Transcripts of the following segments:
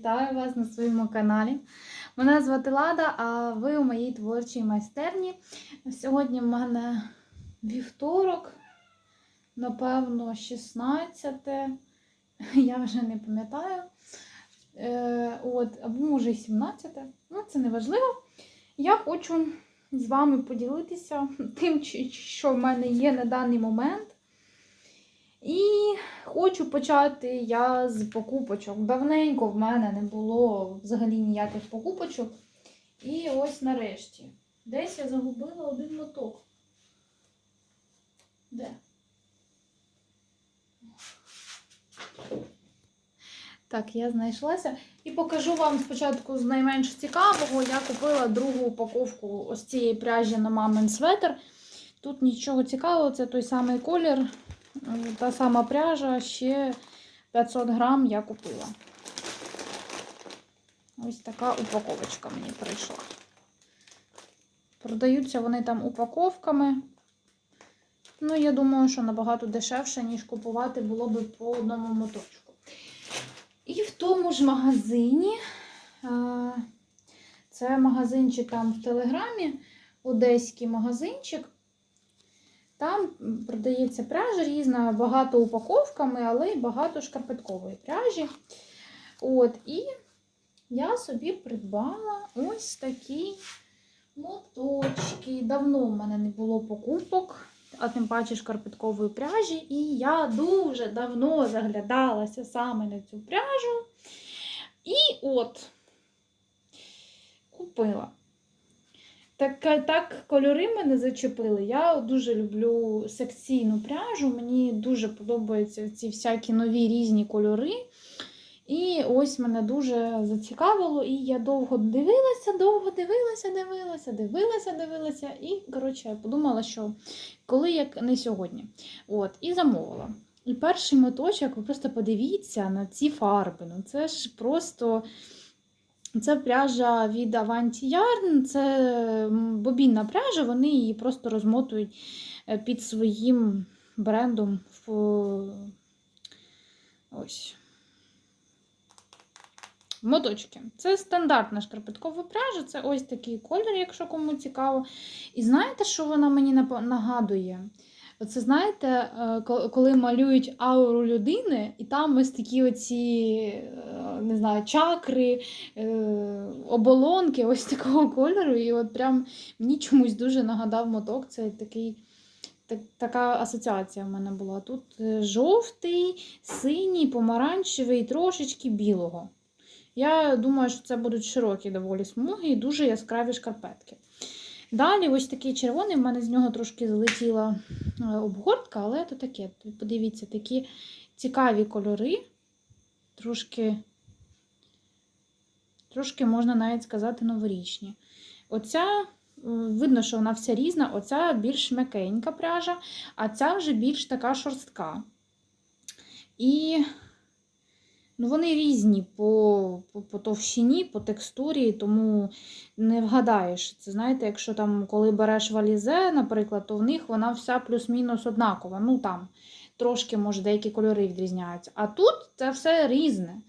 Вітаю вас на своєму каналі. Мене звати Лада, а ви у моїй творчій майстерні. Сьогодні в мене вівторок, напевно, 16. Я вже не пам'ятаю. Е, от, або може 17. Ну, це не важливо. Я хочу з вами поділитися тим, що в мене є на даний момент. І хочу почати я з покупочок. Давненько в мене не було взагалі ніяких покупочок. І ось нарешті. Десь я загубила один моток. Де? Так, я знайшлася. І покажу вам спочатку з найменш цікавого. Я купила другу упаковку ось цієї пряжі на мамин светр. Тут нічого цікавого, це той самий колір. Та сама пряжа, ще 500 грам я купила. Ось така упаковочка мені прийшла. Продаються вони там упаковками. Ну, я думаю, що набагато дешевше, ніж купувати було би по одному моточку. І в тому ж магазині, е, це магазинчик там в Телеграмі, одеський магазинчик. Там продається пряжа різна, багато упаковками, але й багато шкарпеткової пряжі. От, і я собі придбала ось такі моточки. Давно в мене не було покупок, а тим паче шкарпеткової пряжі. І я дуже давно заглядалася саме на цю пряжу. І от купила. Так, так кольори мене зачепили. Я дуже люблю секційну пряжу. Мені дуже подобаються ці всякі нові різні кольори. І ось мене дуже зацікавило, і я довго дивилася, довго дивилася, дивилася, дивилася, дивилася. І, коротше, я подумала, що коли як не сьогодні. От, і замовила. І перший моточок, ви просто подивіться на ці фарби. Ну, це ж просто. Це пряжа від Avanti Yarn, це бобінна пряжа, вони її просто розмотують е, під своїм брендом ось. Моточки. Це стандартна шкарпеткова пряжа, це ось такий колір, якщо кому цікаво. І знаєте, що вона мені нагадує? Оце знаєте, е, коли малюють ауру людини, і там ось такі оці, е, не знаю, чакри, е, оболонки ось такого кольору. І от прям мені чомусь дуже нагадав моток. Це такий, так, така асоціація в мене була. Тут жовтий, синій, помаранчевий, трошечки білого. Я думаю, що це будуть широкі доволі смуги і дуже яскраві шкарпетки. Далі, ось такий червоний, в мене з нього трошки злетіла е, обгортка, але то таке. Подивіться, такі цікаві кольори. Трошки, трошки можна навіть сказати, новорічні. Оця, е, видно, що вона вся різна, оця більш м'якенька пряжа, а ця вже більш така шорстка. І ну, вони різні по, по, по товщині, по текстурі, тому не вгадаєш. Це знаєте, якщо там, коли береш валізе, наприклад, то в них вона вся плюс-мінус однакова. Ну там трошки, може, деякі кольори відрізняються. А тут це все різне.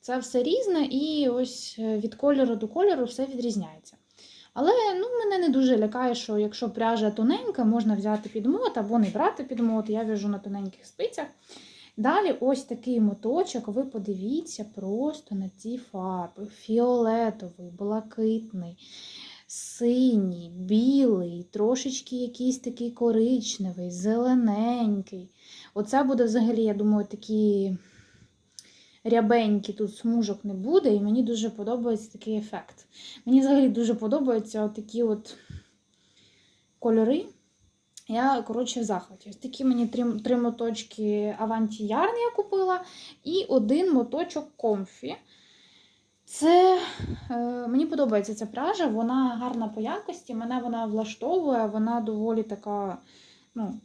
Це все різне, і ось е, від кольору до кольору все відрізняється. Але ну, мене не дуже лякає, що якщо пряжа тоненька, можна взяти підмот або не брати підмот. Я в'яжу на тоненьких спицях. Далі ось такий моточок, ви подивіться просто на ці фарби: фіолетовий, блакитний, синій, білий, трошечки якийсь такий коричневий, зелененький. Оце буде взагалі, я думаю, такі рябенькі тут смужок не буде, і мені дуже подобається такий ефект. Мені взагалі дуже подобаються такі от кольори. Я, коротше, в захваті. Ось такі мені три, три моточки Avanti Yarn я купила, і один моточок Comfy. Це е, мені подобається ця пряжа, вона гарна по якості, мене вона влаштовує, вона доволі така, ну,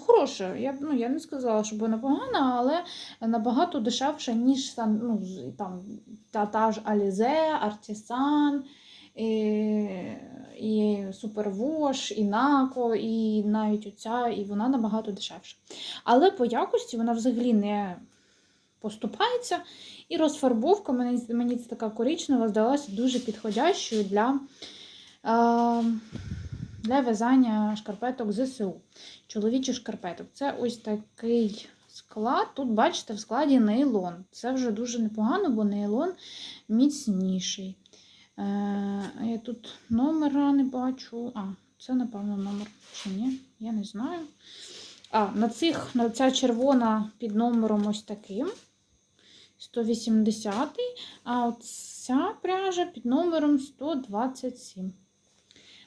хороша. Я, ну, я не сказала, що вона погана, але набагато дешевша, ніж ну, там, та, та ж Alize, Artisan, і, Superwash, і Naco, і навіть оця, і вона набагато дешевша. Але по якості вона взагалі не поступається. І розфарбовка, мені, мені це така коричнева, здалася дуже підходящою для, е, для в'язання шкарпеток ЗСУ. Чоловічих шкарпеток. Це ось такий склад. Тут, бачите, в складі нейлон. Це вже дуже непогано, бо нейлон міцніший. Е, я тут номера не бачу. А, це, напевно, номер чи ні? Я не знаю. А, на цих, на ця червона під номером ось таким. 180 а от ця пряжа під номером 127.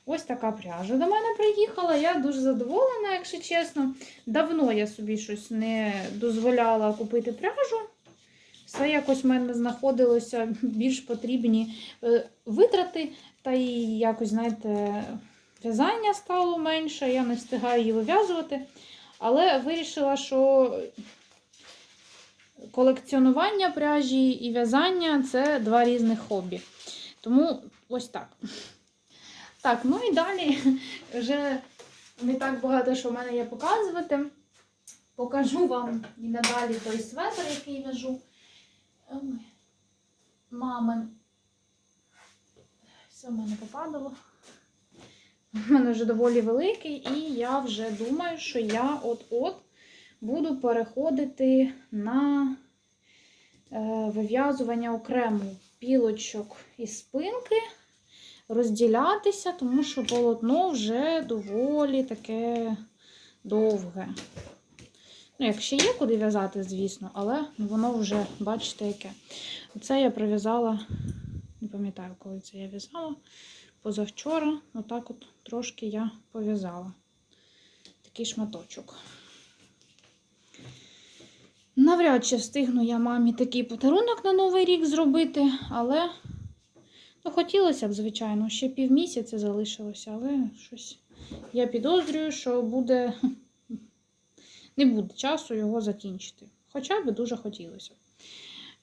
Ось така пряжа до мене приїхала. Я дуже задоволена, якщо чесно. Давно я собі щось не дозволяла купити пряжу. Все якось в мене знаходилося більш потрібні е, витрати, та і якось, знаєте, в'язання стало менше, я не встигаю її вив'язувати. Але вирішила, що колекціонування пряжі і в'язання це два різних хобі. Тому ось так. Так, ну і далі вже не так багато, що в мене є показувати. Покажу вам і надалі той светр, який в'яжу. Ой, Мамин. Все в мене попадало. У мене вже доволі великий, і я вже думаю, що я от-от буду переходити на е, вив'язування окремо пілочок і спинки, розділятися, тому що полотно вже доволі таке довге. Ну, як ще є куди в'язати, звісно, але воно вже, бачите, яке. Оце я прив'язала, не пам'ятаю, коли це я в'язала. Позавчора, отак от трошки я пов'язала такий шматочок. Навряд чи встигну я мамі такий подарунок на Новий рік зробити, але ну, хотілося б, звичайно, ще півмісяця залишилося, але щось я підозрюю, що буде не буде часу його закінчити. Хоча б дуже хотілося.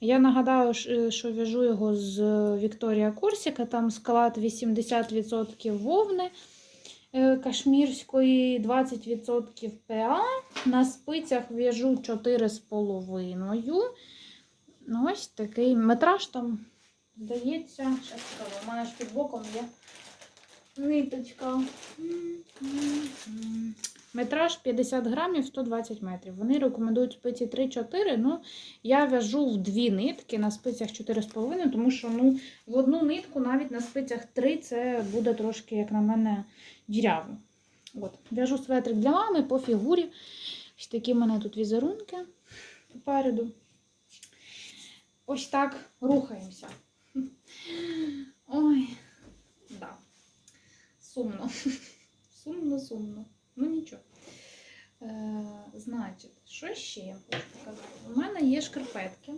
Я нагадаю, що в'яжу його з Вікторія Корсіка, там склад 80% вовни е, кашмірської, 20% ПА. На спицях в'яжу 4,5. Ну, ось такий метраж там, здається, щас скажу, у мене ж під боком є ниточка. Метраж 50 грамів 120 метрів. Вони рекомендують спиці 3-4. Ну, я в'яжу в дві нитки на спицях 4,5, тому що ну, в одну нитку навіть на спицях 3 це буде трошки, як на мене, діряво. От. В'яжу светрик для мами по фігурі. Ось такі в мене тут візерунки попереду. Ось так рухаємося. Ой, да. Сумно. Сумно, сумно. Ну нічого. Е, значить, що ще я хочу показати? У мене є шкарпетки.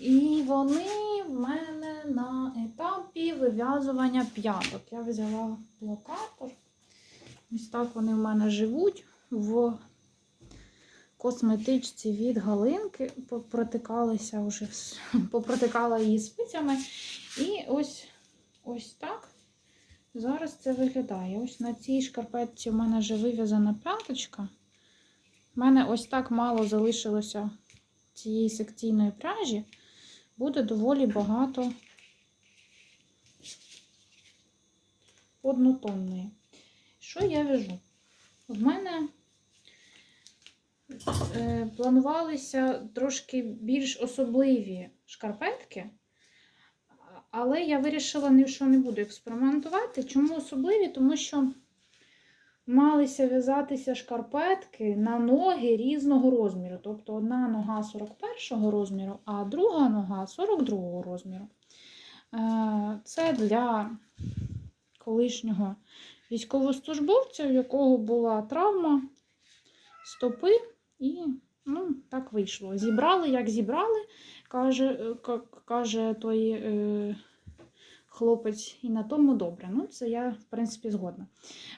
І вони в мене на етапі вив'язування п'яток. Я взяла блокатор. Ось так вони в мене живуть в косметичці від галинки. Протикалися вже, попротикала її спицями. І ось, ось так Зараз це виглядає. Ось на цій шкарпетці в мене вже вив'язана п'яточка. У мене ось так мало залишилося цієї секційної пряжі. Буде доволі багато однотонної. Що я вяжу? В мене е, планувалися трошки більш особливі шкарпетки. Але я вирішила, що не буду експериментувати. Чому особливі? Тому що малися в'язатися шкарпетки на ноги різного розміру. Тобто одна нога 41 розміру, а друга нога 42 розміру. Е, Це для колишнього військовослужбовця, у якого була травма стопи, і ну, так вийшло. Зібрали, як зібрали каже, е, каже той е, хлопець, і на тому добре. Ну, це я, в принципі, згодна.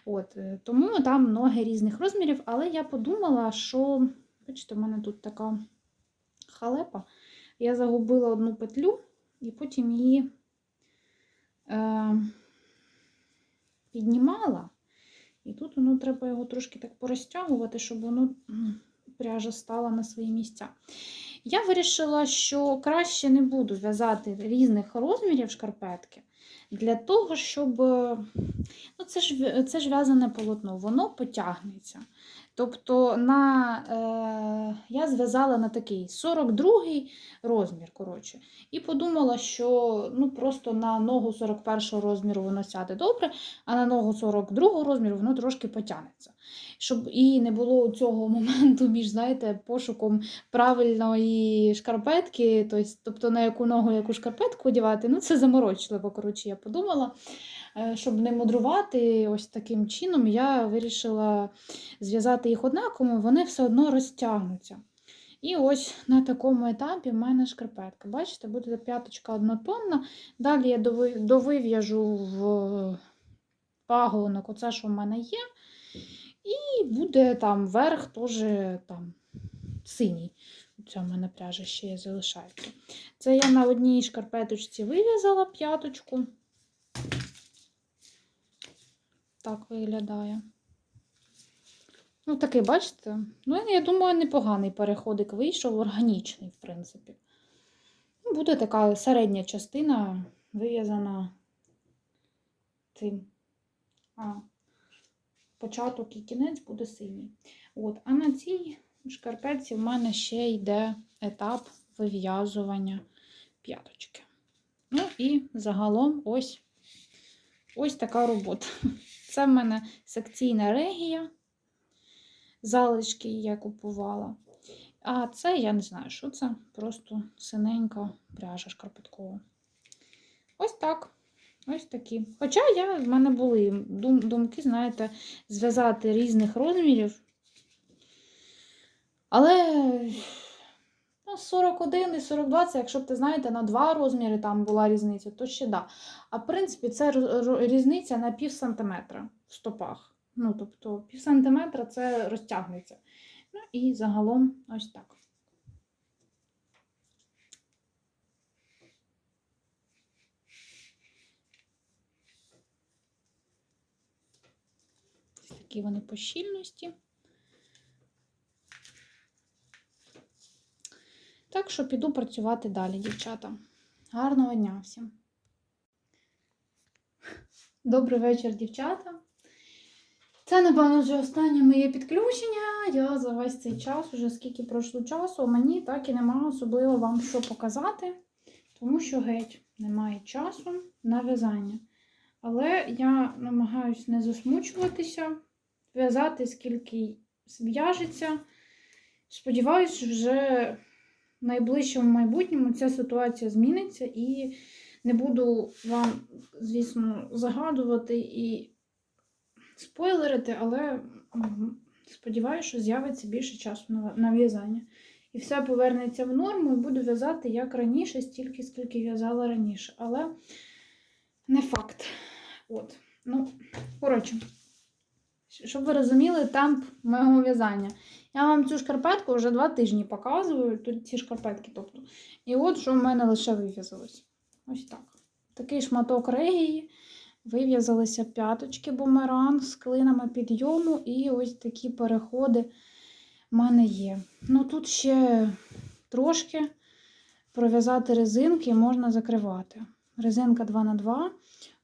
От, е, тому там ноги різних розмірів, але я подумала, що, бачите, в мене тут така халепа. Я загубила одну петлю і потім її е, піднімала. І тут воно треба його трошки так порозтягувати, щоб воно пряжа стала на свої місця. Я вирішила, що краще не буду в'язати різних розмірів шкарпетки для того, щоб е, ну, це ж, це ж в'язане полотно, воно потягнеться. Тобто на, е, я зв'язала на такий 42 розмір. коротше. І подумала, що ну, просто на ногу 41 розміру воно сяде добре, а на ногу 42 розміру воно трошки потягнеться. Щоб і не було цього моменту між, знаєте, пошуком правильної шкарпетки, тобто, на яку ногу яку шкарпетку одягати, ну це заморочливо, коротше, я подумала. Е, Щоб не мудрувати ось таким чином, я вирішила зв'язати їх однаково, вони все одно розтягнуться. І ось на такому етапі в мене шкарпетка. Бачите, буде п'яточка однотонна. Далі я довив'яжу в паголинок, оце, що в мене є. І буде там верх теж там синій. Це в мене пряжа ще залишається. Це я на одній шкарпеточці вив'язала п'яточку. Так виглядає. Ну, такий, бачите? Ну, я думаю, непоганий переходик вийшов, органічний, в принципі. Ну, Буде така середня частина вив'язана цим. А початок і кінець буде синій. От, а на цій шкарпетці в мене ще йде етап вив'язування п'яточки. Ну і загалом ось, ось така робота. Це в мене секційна регія. Залишки я купувала. А це я не знаю, що це. Просто синенька пряжа шкарпеткова. Ось так. Ось такі. Хоча я, в мене були дум, думки, знаєте, зв'язати різних розмірів. Але ну, 41 і 42, це якщо б ти знаєте, на два розміри там була різниця, то ще да. А в принципі, це різниця на пів сантиметра в стопах. Ну, тобто, пів сантиметра це розтягнеться. Ну і загалом ось так. Такі вони по щільності. Так що піду працювати далі, дівчата. Гарного дня всім. Добрий вечір, дівчата. Це, напевно, вже останнє моє підключення. Я за весь цей час, уже скільки пройшло часу, мені так і немає особливо вам що показати, тому що геть немає часу на в'язання. Але я намагаюся не засмучуватися, в'язати скільки зв'яжеться. Сподіваюсь, вже в найближчому майбутньому ця ситуація зміниться і не буду вам, звісно, загадувати і спойлерити, але сподіваюся, що з'явиться більше часу на, в'язання. І все повернеться в норму, і буду в'язати як раніше, стільки, скільки в'язала раніше. Але не факт. От. Ну, коротше, щоб ви розуміли темп мого в'язання. Я вам цю шкарпетку вже два тижні показую, тут ці шкарпетки, тобто. І от що в мене лише вив'язалось. Ось так. Такий шматок регії. Вив'язалися п'яточки бумеранг з клинами підйому, і ось такі переходи в мене є. Ну тут ще трошки пров'язати резинки можна закривати. Резинка 2х2.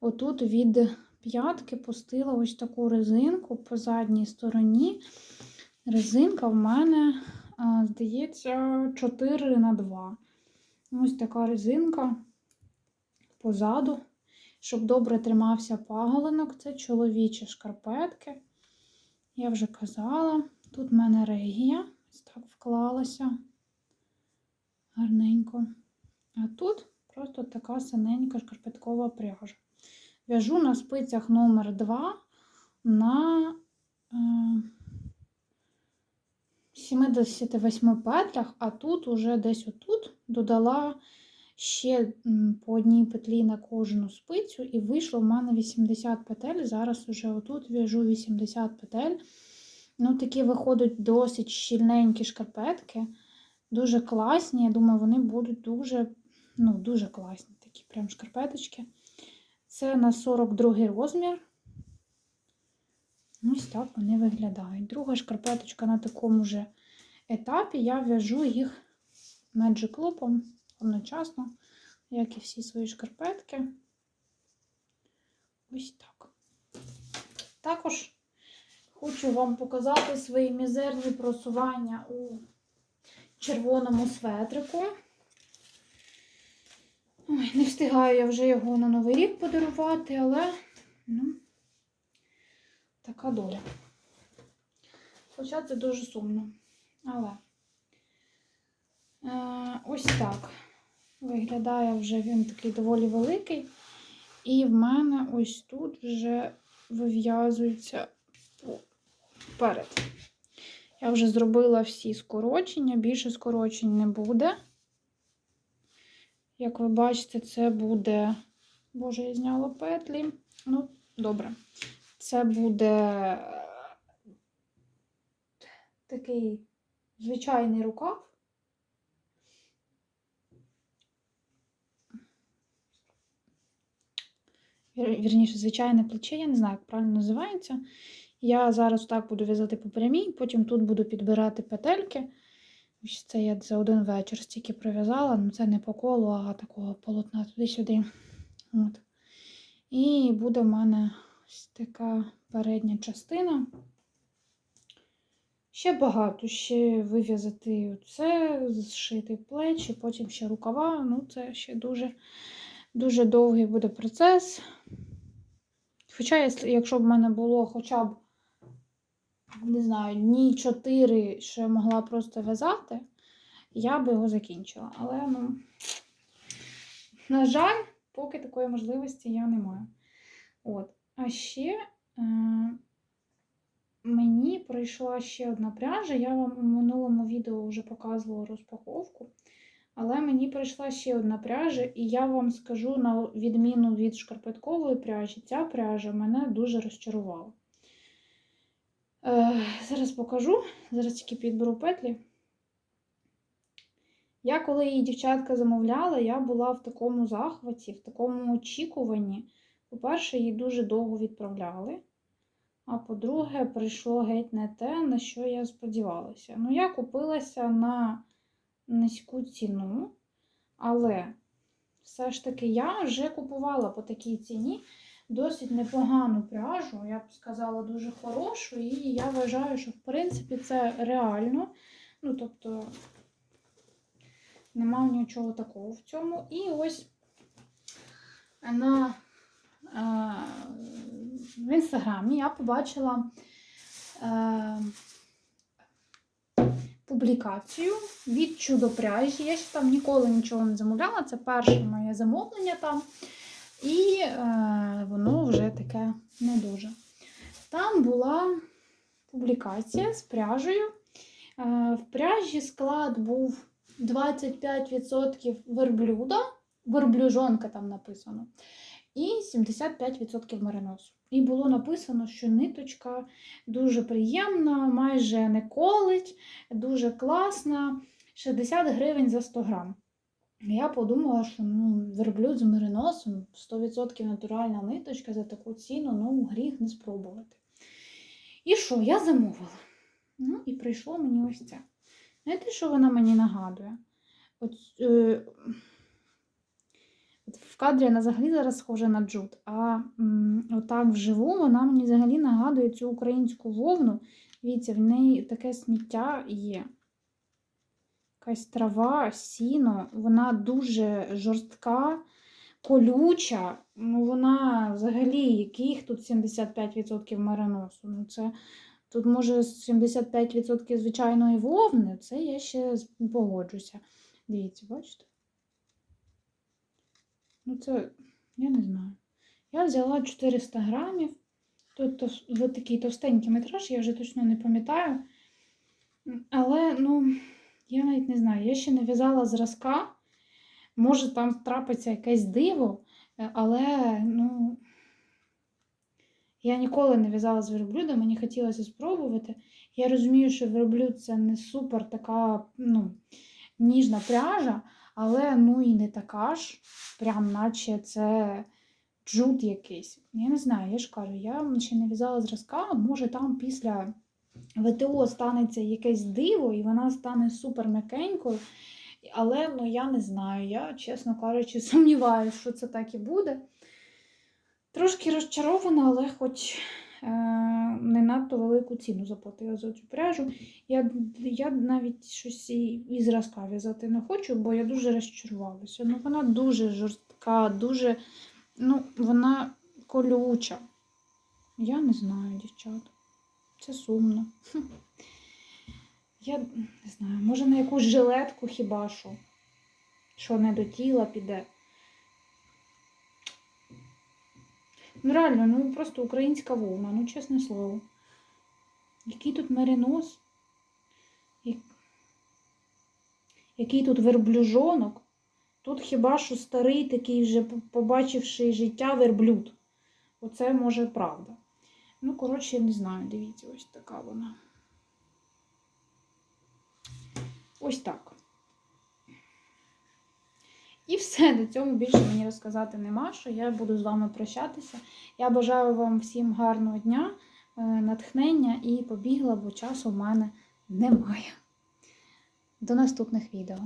Отут від п'ятки пустила ось таку резинку по задній стороні. Резинка в мене, здається, 4 на 2. Ось така резинка позаду, щоб добре тримався паголинок. Це чоловічі шкарпетки. Я вже казала. Тут в мене регія. Ось так вклалася. Гарненько. А тут просто така синенька шкарпеткова пряжа. В'яжу на спицях номер 2 на е, 78 петлях, а тут уже десь отут додала ще по одній петлі на кожну спицю, і вийшло в мене 80 петель. Зараз уже отут в'яжу 80 петель. Ну, такі виходять досить щільненькі шкарпетки. Дуже класні. Я думаю, вони будуть дуже, ну, дуже класні такі прям шкарпеточки. Це на 42 розмір. Ось так вони виглядають. Друга шкарпеточка на такому же етапі. Я в'яжу їх Magic Loop одночасно, як і всі свої шкарпетки. Ось так. Також хочу вам показати свої мізерні просування у червоному светрику. Ой, не встигаю я вже його на Новий рік подарувати, але ну, така доля. Хоча це дуже сумно. Але е, ось так. Виглядає вже він такий доволі великий. І в мене ось тут вже вив'язується вперед. Я вже зробила всі скорочення, більше скорочень не буде. Як ви бачите, це буде. Боже, я зняла петлі. Ну, добре. Це буде е, такий звичайний рукав. Вірніше, звичайне плече, я не знаю, як правильно називається. Я зараз так буду в'язати по прямій, потім тут буду підбирати петельки. Це я за один вечір стільки пров'язала, ну це не по колу, а такого полотна туди-сюди. От. І буде в мене ось така передня частина. Ще багато, ще вив'язати це, зшити плечі, потім ще рукава. Ну, це ще дуже, дуже довгий буде процес. Хоча, якщо б в мене було хоча б, не знаю, дні 4, що я могла просто в'язати, я би його закінчила. Але, ну, на жаль, поки такої можливості я не маю. От. А ще е, мені прийшла ще одна пряжа. Я вам у минулому відео вже показувала розпаковку. Але мені прийшла ще одна пряжа, і я вам скажу, на відміну від шкарпеткової пряжі, ця пряжа мене дуже розчарувала. Е, зараз покажу, зараз тільки підберу петлі. Я, коли її дівчатка замовляла, я була в такому захваті, в такому очікуванні. По-перше, її дуже довго відправляли. А по-друге, прийшло геть не те, на що я сподівалася. Ну, я купилася на низьку ціну, але все ж таки я вже купувала по такій ціні досить непогану пряжу, я б сказала, дуже хорошу, і я вважаю, що в принципі це реально. Ну, тобто, немає нічого такого в цьому. І ось на е, в інстаграмі я побачила е, публікацію від чудопряжі. Я ще там ніколи нічого не замовляла. Це перше моє замовлення там. І е, воно вже таке не дуже. Там була публікація з пряжею. Е, в пряжі склад був 25% верблюда, верблюжонка там написано, і 75% мериносу. І було написано, що ниточка дуже приємна, майже не колить, дуже класна, 60 гривень за 100 грам. Я подумала, що ну, верблюд з мериносом, 100% натуральна ниточка за таку ціну, ну, гріх не спробувати. І що, я замовила. Ну, і прийшло мені ось це. Знаєте, що вона мені нагадує? От, е, от в кадрі вона взагалі зараз схожа на джут, а м, отак вживу вона мені взагалі нагадує цю українську вовну. Дивіться, в неї таке сміття є. Якась трава, сіно, вона дуже жорстка, колюча. Ну, вона взагалі, яких тут 75% мериносу. Ну, це Тут, може, 75% звичайної вовни, це я ще погоджуся. Дивіться, бачите? Ну, це, я не знаю. Я взяла 400 грамів. Тут от такий товстенький метраж, я вже точно не пам'ятаю. Але, ну, я навіть не знаю, я ще не в'язала зразка. Може, там трапиться якесь диво, е, але, ну, я ніколи не в'язала з верблюда, мені хотілося спробувати. Я розумію, що верблюд це не супер така ну, ніжна пряжа, але ну і не така ж, прям наче це джут якийсь. Я не знаю, я ж кажу, я ще не в'язала зразка, може там після ВТО станеться якесь диво, і вона стане супер м'якенькою. Але ну, я не знаю, я, чесно кажучи, сумніваюся, що це так і буде. Трошки розчарована, але хоч е, не надто велику ціну заплатила за цю пряжу. Я, я навіть щось і, і зразка в'язати не хочу, бо я дуже розчарувалася. Ну, вона дуже жорстка, дуже, ну, вона колюча. Я не знаю, дівчат. Це сумно. Я не знаю, може на якусь жилетку хіба що, що не до тіла піде. Ну, реально, ну просто українська вовна, ну чесне слово. Який тут меринос? Який тут верблюжонок? Тут хіба що старий такий вже побачивши життя верблюд. Оце може правда. Ну, коротше, я не знаю, дивіться, ось така вона. Ось так. І все, до цього більше мені розказати нема, що я буду з вами прощатися. Я бажаю вам всім гарного дня, е, натхнення і побігла, бо часу в мене немає. До наступних відео.